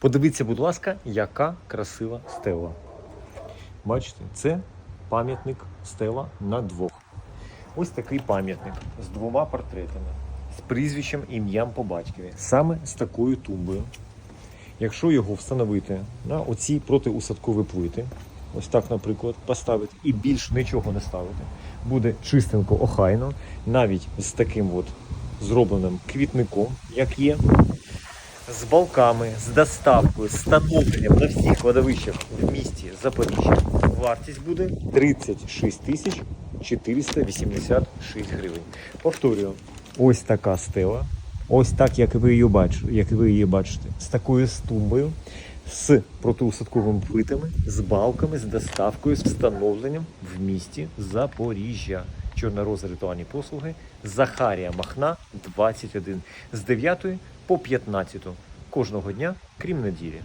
Подивіться, будь ласка, яка красива стела. Бачите, це пам'ятник стела на двох. Ось такий пам'ятник з двома портретами, з прізвищем ім'ям по батькові, саме з такою тумбою. Якщо його встановити на оці протиусадкові плити, ось так, наприклад, поставити і більш нічого не ставити, буде чистенько, охайно, навіть з таким от зробленим квітником, як є, з балками, з доставкою, з встановленням на всіх кладовищах в місті Запоріжжя. Вартість буде 36 тисяч 486 гривень. Повторюю, ось така стела. Ось так, як ви її бачите, як ви її бачите, з такою стумбою, з протиусадковими плитами, з балками, з доставкою, з встановленням в місті Запоріжжя. Чорнороза ритуальні послуги Захарія Махна 21 з 9 по 15 кожного дня, крім неділі.